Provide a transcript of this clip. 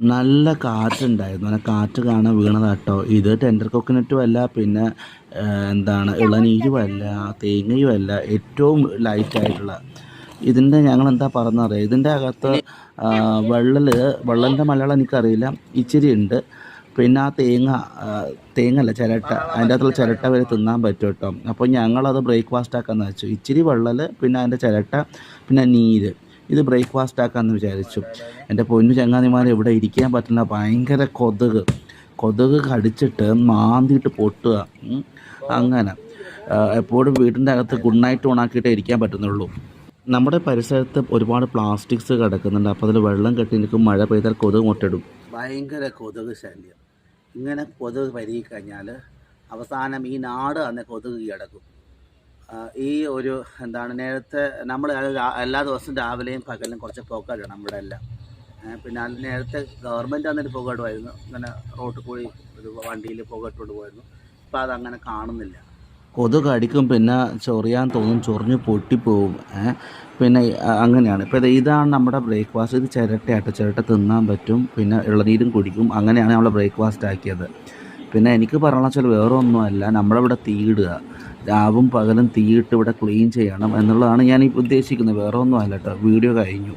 നല്ല കാറ്റുണ്ടായിരുന്നു. നല്ല കാറ്റ് കാണാൻ വീണതാട്ടോ ഇത് ടെൻഡർ കൊക്കനറ്റും അല്ല പിന്നെ എന്താണ് ഇളനീരും അല്ല തേങ്ങയും അല്ല ഏറ്റവും ലൈറ്റായിട്ടുള്ള ഇതിന്റെ ഞങ്ങൾ എന്താ പറഞ്ഞറിയാം? ഇതിന്റെ അകത്ത് വെള്ളൽ വെള്ളലിന്റെ മലയാളം എനിക്കറിയില്ല. ഇച്ചിരി ഉണ്ട്. പിന്നെ ആ തേങ്ങ തേങ്ങല്ല ചിരട്ട. അതിന്റെ അകത്തുള്ള ചിരട്ട വരെ തിന്നാൻ പറ്റും കേട്ടോ അപ്പോൾ ഞങ്ങളത് ബ്രേക്ക്ഫാസ്റ്റ് ആക്കാമെന്ന് വെച്ചു. ഇച്ചിരി വെള്ളൽ പിന്നെ അതിന്റെ ചിരട്ട പിന്നെ നീര്. ഇത് ബ്രേക്ക്ഫാസ്റ്റ് ആക്കാമെന്ന് വിചാരിച്ചു. എന്റെ പൊന്നു ചങ്ങാതിമാർ ഇവിടെ ഇരിക്കാൻ പറ്റില്ല ഭയങ്കര കൊതുക്. കൊതുക് കടിച്ചിട്ട് മാന്തിയിട്ട് പൊട്ടുക. അങ്ങനെ. എപ്പോഴും വീടിന്റെ അകത്ത് ഗുഡ് നൈറ്റ് ഇരിക്കാൻ പറ്റുന്നുള്ളൂ. നമ്മുടെ പരിസരത്ത് ഒരുപാട് പ്ലാസ്റ്റിക്സ് കിടക്കുന്നുണ്ട്. അപ്പോൾ അതിൽ വെള്ളം കെട്ടി നിൽക്കും മഴ പെയ്താൽ കൊതുക് മുട്ടിടും ഭയങ്കര കൊതുക് ശല്യം. ഇങ്ങനെ കൊതുക് വരികി അവസാനം ഈ നാട് തന്നെ കൊതുക് കിടക്കും ഈ ഒരു എന്താണ് നേരത്തെ നമ്മൾ എല്ലാ ദിവസവും രാവിലെയും പകലും കുറച്ച് പുകയിടണം നമ്മുടെ എല്ലാം. പിന്നെ അത് നേരത്തെ ഗവൺമെന്റ് അന്നൊരു പുകയിടുമായിരുന്നു അങ്ങനെ റോട്ടിൽ കൂടി ഒരു വണ്ടിയിൽ പോകാട്ടോട് പോയിരുന്നു. ഇപ്പോൾ അതങ്ങനെ കാണുന്നില്ല. കൊതുക് അടിക്കും പിന്നെ ചൊറിയാൻ തോന്നും ചൊറിഞ്ഞ് പൊട്ടിപ്പോവും? പിന്നെ അങ്ങനെയാണ്. ഇപ്പോൾ ഇതാണ് നമ്മുടെ ബ്രേക്ക്ഫാസ്റ്റ്. ഇത് ചിരട്ടയാട്ടോ ചിരട്ട തിന്നാൻ പറ്റും പിന്നെ ഇളനീരും കുടിക്കും. അങ്ങനെയാണ് നമ്മൾ ബ്രേക്ക്ഫാസ്റ്റ് ആക്കിയത് പിന്നെ എനിക്ക് പറയണമെന്ന് വെച്ചാൽ വേറെ ഒന്നുമല്ല നമ്മളിവിടെ തീയിടുക. രാവും പകലും തീയിട്ട് ഇവിടെ ക്ലീൻ ചെയ്യണം എന്നുള്ളതാണ് ഞാൻ ഉദ്ദേശിക്കുന്നത്. വേറെ ഒന്നും അല്ല കേട്ടോ. വീഡിയോ കഴിഞ്ഞു.